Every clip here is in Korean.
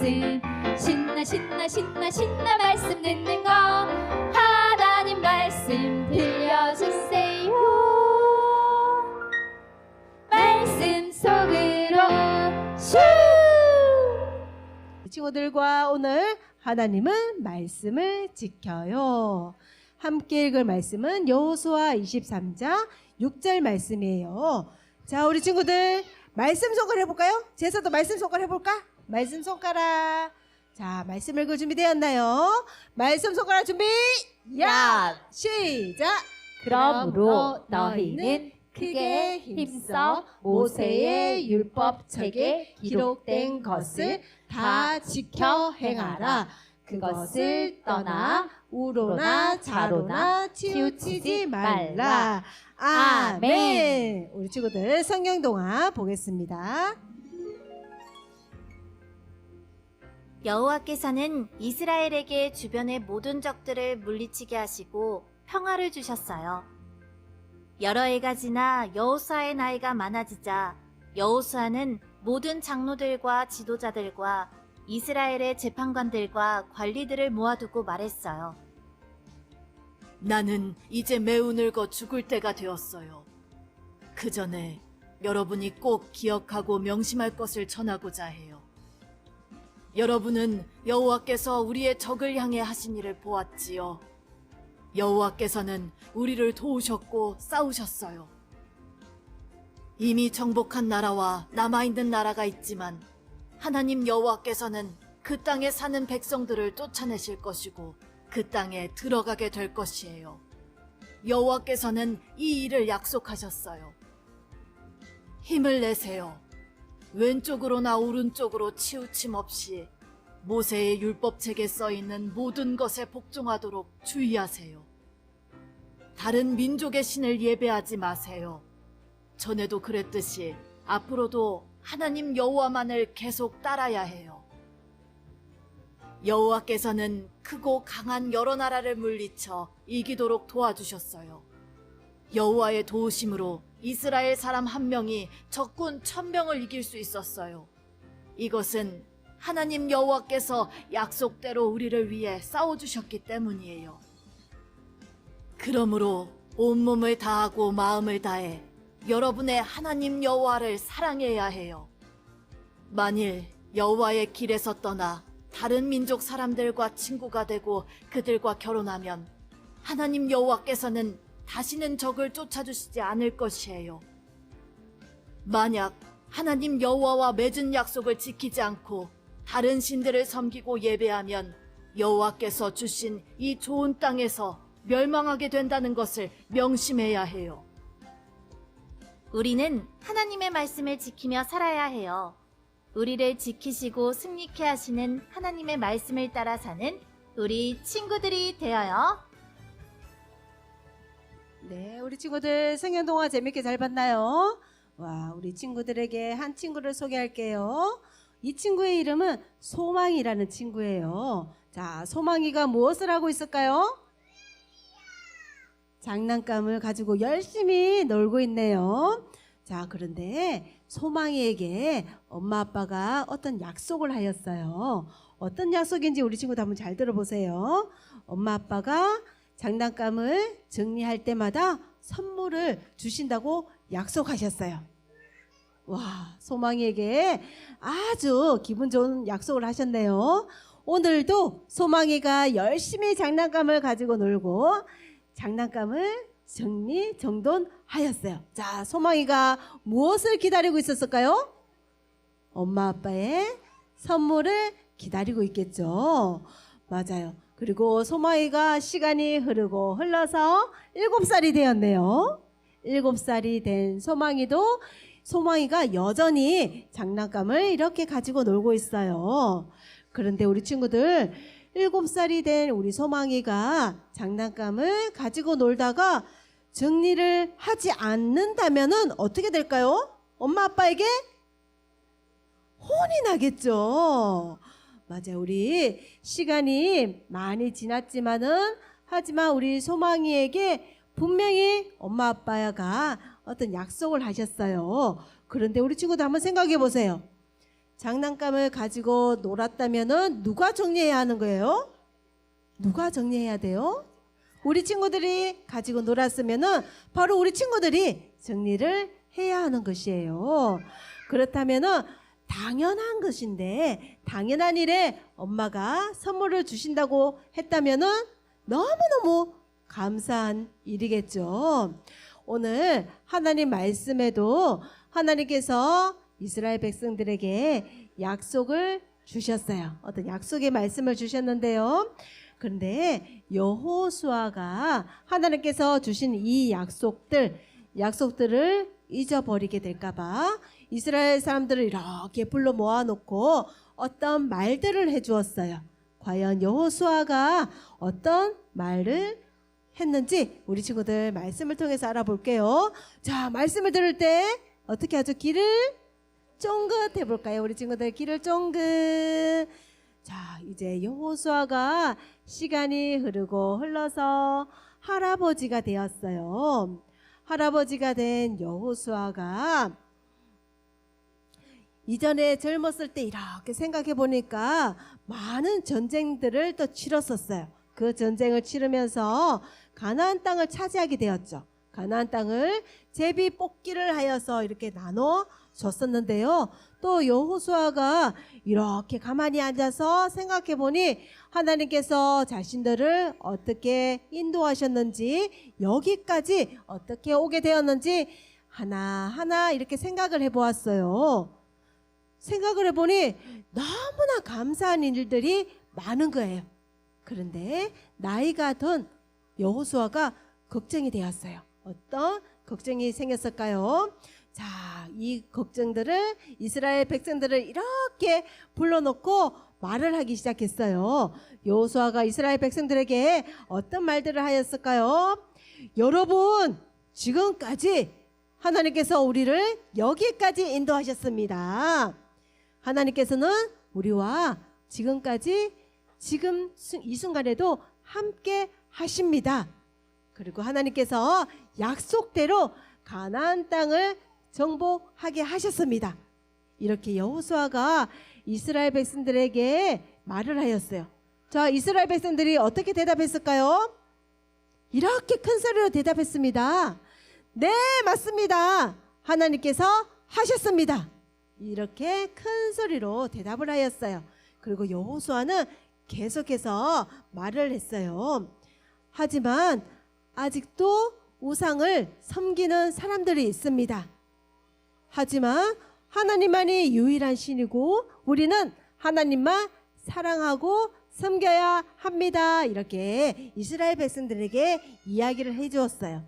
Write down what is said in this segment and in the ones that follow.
말씀 신나 신나 신나 신나 말씀 듣는 거 하나님 말씀 들려주세요 말씀 속으로 슈 친구들과 오늘 하나님은 말씀을 지켜요. 함께 읽을 말씀은 여호수아 23장 6절 말씀이에요. 자, 우리 친구들 말씀 손가락 해볼까요? 제서도 말씀 손가락 해볼까? 말씀 손가락. 자, 말씀 읽을 준비되었나요? 말씀 손가락 준비. 야, 시작. 그러므로 너희는 크게 힘써 모세의 율법책에 기록된 것을 다 지켜 행하라. 그것을 떠나 우로나 자로나 치우치지 말라. 아멘. 우리 친구들 성경 동화 보겠습니다. 여호와께서는 이스라엘에게 주변의 모든 적들을 물리치게 하시고 평화를 주셨어요. 여러 해가 지나 여호수아의 나이가 많아지자 여호수아는 모든 장로들과 지도자들과 이스라엘의 재판관들과 관리들을 모아두고 말했어요. 나는 이제 매우 늙어 죽을 때가 되었어요. 그 전에 여러분이 꼭 기억하고 명심할 것을 전하고자 해요. 여러분은 여호와께서 우리의 적을 향해 하신 일을 보았지요. 여호와께서는 우리를 도우셨고 싸우셨어요. 이미 정복한 나라와 남아있는 나라가 있지만 하나님 여호와께서는 그 땅에 사는 백성들을 쫓아내실 것이고 그 땅에 들어가게 될 것이에요. 여호와께서는 이 일을 약속하셨어요. 힘을 내세요. 왼쪽으로나 오른쪽으로 치우침 없이 모세의 율법책에 써 있는 모든 것에 복종하도록 주의하세요. 다른 민족의 신을 예배하지 마세요. 전에도 그랬듯이 앞으로도 하나님 여호와만을 계속 따라야 해요. 여호와께서는 크고 강한 여러 나라를 물리쳐 이기도록 도와주셨어요. 여호와의 도우심으로 이스라엘 사람 한 명이 적군 천 명을 이길 수 있었어요. 이것은 하나님 여호와께서 약속대로 우리를 위해 싸워주셨기 때문이에요. 그러므로 온몸을 다하고 마음을 다해 여러분의 하나님 여호와를 사랑해야 해요. 만일 여호와의 길에서 떠나 다른 민족 사람들과 친구가 되고 그들과 결혼하면 하나님 여호와께서는 다시는 적을 쫓아주시지 않을 것이에요. 만약 하나님 여호와와 맺은 약속을 지키지 않고 다른 신들을 섬기고 예배하면 여호와께서 주신 이 좋은 땅에서 멸망하게 된다는 것을 명심해야 해요. 우리는 하나님의 말씀을 지키며 살아야 해요. 우리를 지키시고 승리케 하시는 하나님의 말씀을 따라 사는 우리 친구들이 되어요. 네, 우리 친구들 성경 동화 재밌게 잘 봤나요? 와, 우리 친구들에게 한 친구를 소개할게요. 이 친구의 이름은 소망이라는 친구예요. 자, 소망이가 무엇을 하고 있을까요? 장난감을 가지고 열심히 놀고 있네요. 자, 그런데 소망이에게 엄마 아빠가 어떤 약속을 하였어요. 어떤 약속인지 우리 친구도 한번 잘 들어보세요. 엄마 아빠가 장난감을 정리할 때마다 선물을 주신다고 약속하셨어요. 와, 소망이에게 아주 기분 좋은 약속을 하셨네요. 오늘도 소망이가 열심히 장난감을 가지고 놀고 장난감을 정리 정돈하였어요. 자, 소망이가 무엇을 기다리고 있었을까요? 엄마 아빠의 선물을 기다리고 있겠죠. 맞아요. 그리고 소망이가 시간이 흐르고 흘러서 일곱 살이 되었네요. 일곱 살이 된 소망이도 소망이가 여전히 장난감을 이렇게 가지고 놀고 있어요. 그런데 우리 친구들 일곱 살이 된 우리 소망이가 장난감을 가지고 놀다가 정리를 하지 않는다면은 어떻게 될까요? 엄마 아빠에게 혼이 나겠죠. 맞아요. 우리 시간이 많이 지났지만은 하지만 우리 소망이에게 분명히 엄마 아빠가 어떤 약속을 하셨어요. 그런데 우리 친구들 한번 생각해 보세요. 장난감을 가지고 놀았다면은 누가 정리해야 하는 거예요? 누가 정리해야 돼요? 우리 친구들이 가지고 놀았으면은 바로 우리 친구들이 정리를 해야 하는 것이에요. 그렇다면은 당연한 것인데 당연한 일에 엄마가 선물을 주신다고 했다면은 너무너무 감사한 일이겠죠. 오늘 하나님 말씀에도 하나님께서 이스라엘 백성들에게 약속을 주셨어요. 어떤 약속의 말씀을 주셨는데요. 그런데 여호수아가 하나님께서 주신 이 약속들 약속들을 잊어버리게 될까봐 이스라엘 사람들을 이렇게 불러 모아놓고 어떤 말들을 해주었어요. 과연 여호수아가 어떤 말을 했는지 우리 친구들 말씀을 통해서 알아볼게요. 자, 말씀을 들을 때 어떻게 하죠? 귀를 쫑긋 해볼까요? 우리 친구들 귀를 쫑긋. 자, 이제 여호수아가 시간이 흐르고 흘러서 할아버지가 되었어요. 할아버지가 된 여호수아가 이전에 젊었을 때 이렇게 생각해 보니까 많은 전쟁들을 또 치렀었어요. 그 전쟁을 치르면서 가나안 땅을 차지하게 되었죠. 가나안 땅을 제비 뽑기를 하여서 이렇게 나눠 줬었는데요. 또 여호수아가 이렇게 가만히 앉아서 생각해 보니 하나님께서 자신들을 어떻게 인도하셨는지 여기까지 어떻게 오게 되었는지 하나하나 이렇게 생각을 해 보았어요. 생각을 해보니 너무나 감사한 일들이 많은 거예요. 그런데 나이가 든 여호수아가 걱정이 되었어요. 어떤 걱정이 생겼을까요? 자, 이 걱정들을 이스라엘 백성들을 이렇게 불러놓고 말을 하기 시작했어요. 여호수아가 이스라엘 백성들에게 어떤 말들을 하였을까요? 여러분, 지금까지 하나님께서 우리를 여기까지 인도하셨습니다. 하나님께서는 우리와 지금까지 지금 수- 이 순간에도 함께 하십니다. 그리고 하나님께서 약속대로 가나안 땅을 정복하게 하셨습니다. 이렇게 여호수아가 이스라엘 백성들에게 말을 하였어요. 자, 이스라엘 백성들이 어떻게 대답했을까요? 이렇게 큰 소리로 대답했습니다. 네, 맞습니다. 하나님께서 하셨습니다. 이렇게 큰 소리로 대답을 하였어요. 그리고 여호수아는 계속해서 말을 했어요. 하지만 아직도 우상을 섬기는 사람들이 있습니다. 하지만 하나님만이 유일한 신이고 우리는 하나님만 사랑하고 섬겨야 합니다. 이렇게 이스라엘 백성들에게 이야기를 해 주었어요.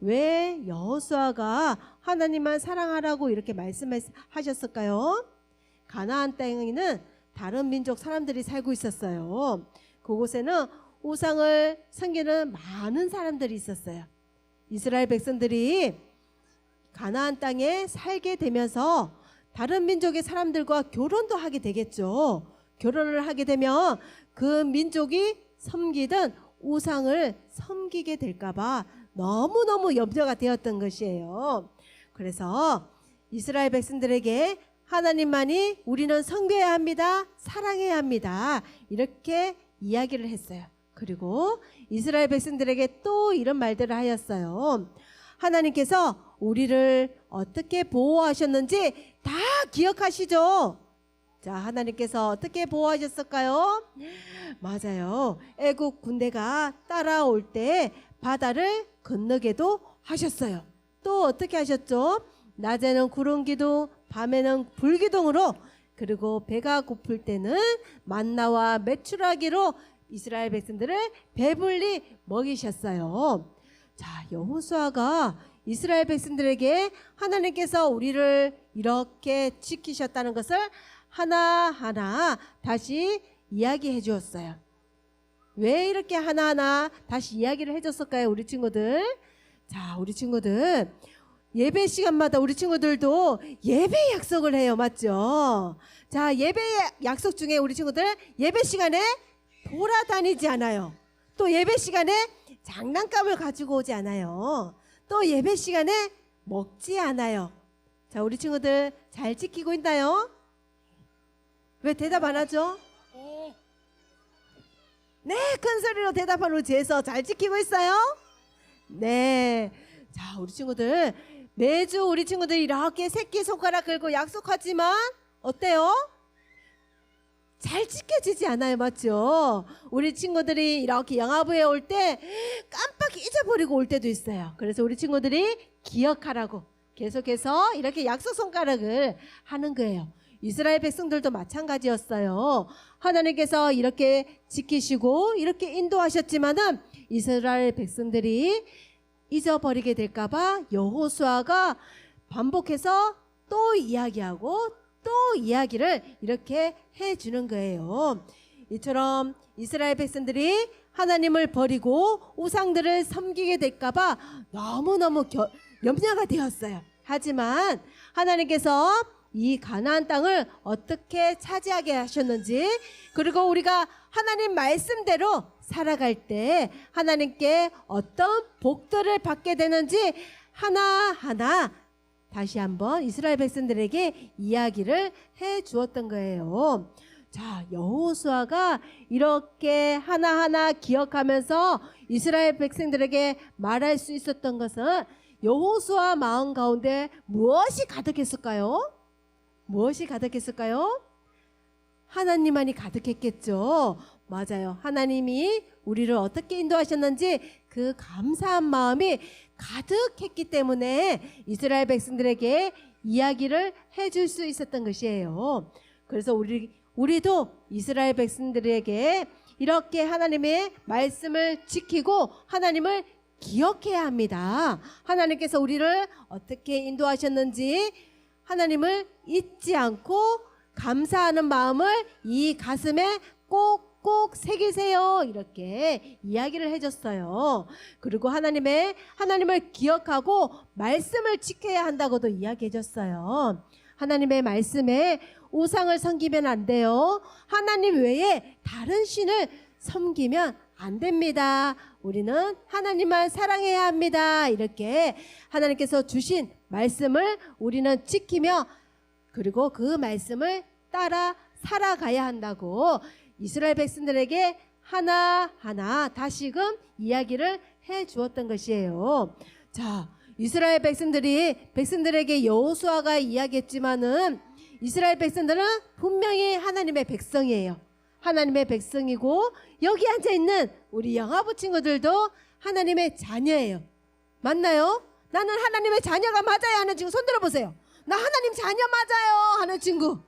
왜 여호수아가 하나님만 사랑하라고 이렇게 말씀하셨을까요? 가나안 땅에는 다른 민족 사람들이 살고 있었어요. 그곳에는 우상을 섬기는 많은 사람들이 있었어요. 이스라엘 백성들이 가나안 땅에 살게 되면서 다른 민족의 사람들과 결혼도 하게 되겠죠. 결혼을 하게 되면 그 민족이 섬기던 우상을 섬기게 될까봐 너무너무 염려가 되었던 것이에요. 그래서 이스라엘 백성들에게 하나님만이 우리는 섬겨야 합니다. 사랑해야 합니다. 이렇게 이야기를 했어요. 그리고 이스라엘 백성들에게 또 이런 말들을 하였어요. 하나님께서 우리를 어떻게 보호하셨는지 다 기억하시죠? 자, 하나님께서 어떻게 보호하셨을까요? 맞아요. 애국 군대가 따라올 때 바다를 건너게도 하셨어요. 또 어떻게 하셨죠? 낮에는 구름 기둥, 밤에는 불 기둥으로 그리고 배가 고플 때는 만나와 메추라기로 이스라엘 백성들을 배불리 먹이셨어요. 자, 여호수아가 이스라엘 백성들에게 하나님께서 우리를 이렇게 지키셨다는 것을 하나하나 다시 이야기해 주었어요. 왜 이렇게 하나하나 다시 이야기를 해줬을까요, 우리 친구들? 자, 우리 친구들 예배 시간마다 우리 친구들도 예배 약속을 해요, 맞죠? 자, 예배 약속 중에 우리 친구들 예배 시간에 돌아다니지 않아요. 또 예배 시간에 장난감을 가지고 오지 않아요. 또 예배 시간에 먹지 않아요. 자, 우리 친구들 잘 지키고 있나요? 왜 대답 안 하죠? 네, 큰 소리로 대답하는 제서 잘 지키고 있어요? 네. 자, 우리 친구들 매주 우리 친구들 이렇게 새끼 손가락 긁고 약속하지만 어때요? 잘 지켜지지 않아요, 맞죠? 우리 친구들이 이렇게 영화부에 올 때 깜빡 잊어버리고 올 때도 있어요. 그래서 우리 친구들이 기억하라고 계속해서 이렇게 약속 손가락을 하는 거예요. 이스라엘 백성들도 마찬가지였어요. 하나님께서 이렇게 지키시고 이렇게 인도하셨지만은 이스라엘 백성들이 잊어버리게 될까봐 여호수아가 반복해서 또 이야기하고 또 이야기를 이렇게 해주는 거예요. 이처럼 이스라엘 백성들이 하나님을 버리고 우상들을 섬기게 될까봐 너무너무 겨- 염려가 되었어요. 하지만 하나님께서 이 가나안 땅을 어떻게 차지하게 하셨는지 그리고 우리가 하나님 말씀대로 살아갈 때 하나님께 어떤 복들을 받게 되는지 하나하나 다시 한번 이스라엘 백성들에게 이야기를 해 주었던 거예요. 자, 여호수아가 이렇게 하나하나 기억하면서 이스라엘 백성들에게 말할 수 있었던 것은 여호수아 마음 가운데 무엇이 가득했을까요? 무엇이 가득했을까요? 하나님만이 가득했겠죠. 맞아요. 하나님이 우리를 어떻게 인도하셨는지 그 감사한 마음이 가득했기 때문에 이스라엘 백성들에게 이야기를 해줄 수 있었던 것이에요. 그래서 우리 우리도 이스라엘 백성들에게 이렇게 하나님의 말씀을 지키고 하나님을 기억해야 합니다. 하나님께서 우리를 어떻게 인도하셨는지 하나님을 잊지 않고 감사하는 마음을 이 가슴에 꼭꼭 새기세요. 이렇게 이야기를 해줬어요. 그리고 하나님의 하나님을 기억하고 말씀을 지켜야 한다고도 이야기해줬어요. 하나님의 말씀에 우상을 섬기면 안 돼요. 하나님 외에 다른 신을 섬기면 안 됩니다. 우리는 하나님만 사랑해야 합니다. 이렇게 하나님께서 주신 말씀을 우리는 지키며 그리고 그 말씀을 따라 살아가야 한다고 이스라엘 백성들에게 하나하나 다시금 이야기를 해 주었던 것이에요. 자, 이스라엘 백성들이 백성들에게 여호수아가 이야기했지만은 이스라엘 백성들은 분명히 하나님의 백성이에요. 하나님의 백성이고 여기 앉아 있는 우리 영아부 친구들도 하나님의 자녀예요. 맞나요? 나는 하나님의 자녀가 맞아요 하는 친구 손 들어 보세요. 나 하나님 자녀 맞아요 하는 친구.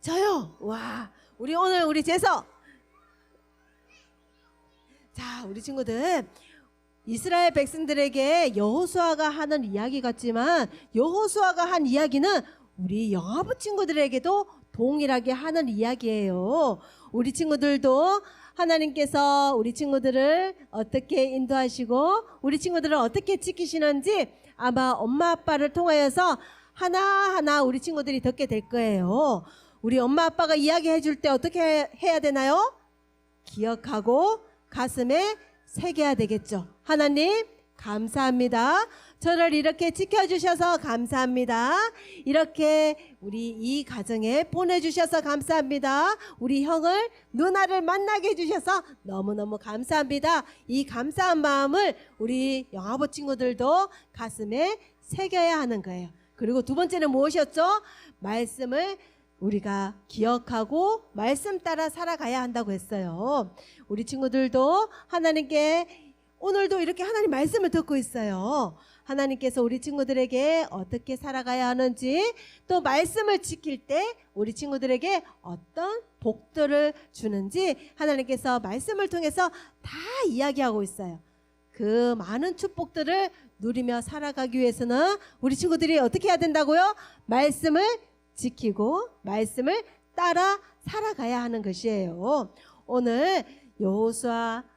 저요. 와, 우리 오늘 우리 제서. 자, 우리 친구들 이스라엘 백성들에게 여호수아가 하는 이야기 같지만 여호수아가 한 이야기는 우리 영아부 친구들에게도 동일하게 하는 이야기예요. 우리 친구들도 하나님께서 우리 친구들을 어떻게 인도하시고 우리 친구들을 어떻게 지키시는지 아마 엄마 아빠를 통하여서 하나하나 우리 친구들이 듣게 될 거예요. 우리 엄마 아빠가 이야기해 줄 때 어떻게 해야 되나요? 기억하고 가슴에 새겨야 되겠죠. 하나님, 감사합니다. 저를 이렇게 지켜주셔서 감사합니다. 이렇게 우리 이 가정에 보내주셔서 감사합니다. 우리 형을, 누나를 만나게 해주셔서 너무너무 감사합니다. 이 감사한 마음을 우리 영아버 친구들도 가슴에 새겨야 하는 거예요. 그리고 두 번째는 무엇이었죠? 말씀을 우리가 기억하고 말씀 따라 살아가야 한다고 했어요. 우리 친구들도 하나님께 오늘도 이렇게 하나님 말씀을 듣고 있어요. 하나님께서 우리 친구들에게 어떻게 살아가야 하는지 또 말씀을 지킬 때 우리 친구들에게 어떤 복들을 주는지 하나님께서 말씀을 통해서 다 이야기하고 있어요. 그 많은 축복들을 누리며 살아가기 위해서는 우리 친구들이 어떻게 해야 된다고요? 말씀을 지키고 말씀을 따라 살아가야 하는 것이에요. 오늘 여호수아 말-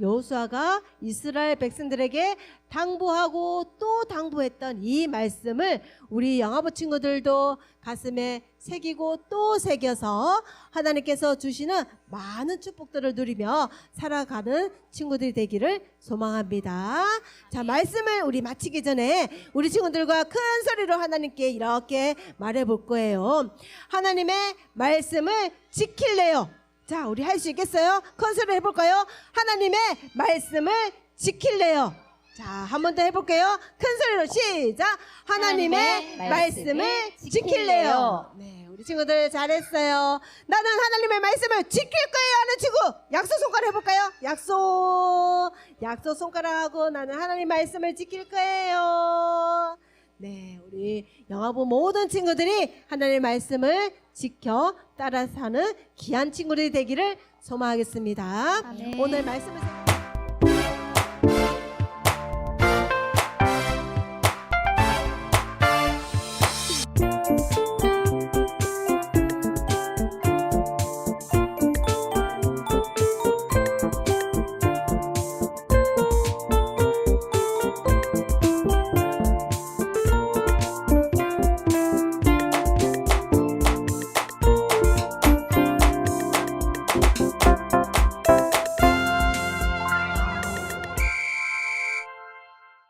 여호수아가 이스라엘 백성들에게 당부하고 또 당부했던 이 말씀을 우리 영화부 친구들도 가슴에 새기고 또 새겨서 하나님께서 주시는 많은 축복들을 누리며 살아가는 친구들이 되기를 소망합니다. 자, 말씀을 우리 마치기 전에 우리 친구들과 큰 소리로 하나님께 이렇게 말해 볼 거예요. 하나님의 말씀을 지킬래요. 자, 우리 할 수 있겠어요? 큰 소리로 해볼까요? 하나님의 말씀을 지킬래요. 자, 한 번 더 해볼게요. 큰 소리로 시작. 하나님의 하나님의 말씀을 말씀을 지킬래요. 지킬래요. 네, 우리 친구들 잘했어요. 나는 하나님의 말씀을 지킬 거예요 하는 친구 약속 손가락 해볼까요? 약속. 약속 손가락하고 나는 하나님 말씀을 지킬 거예요. 네, 우리 영화부 모든 친구들이 하나님의 말씀을 지켜 따라 사는 귀한 친구들이 되기를 소망하겠습니다. 아멘. 오늘 말씀을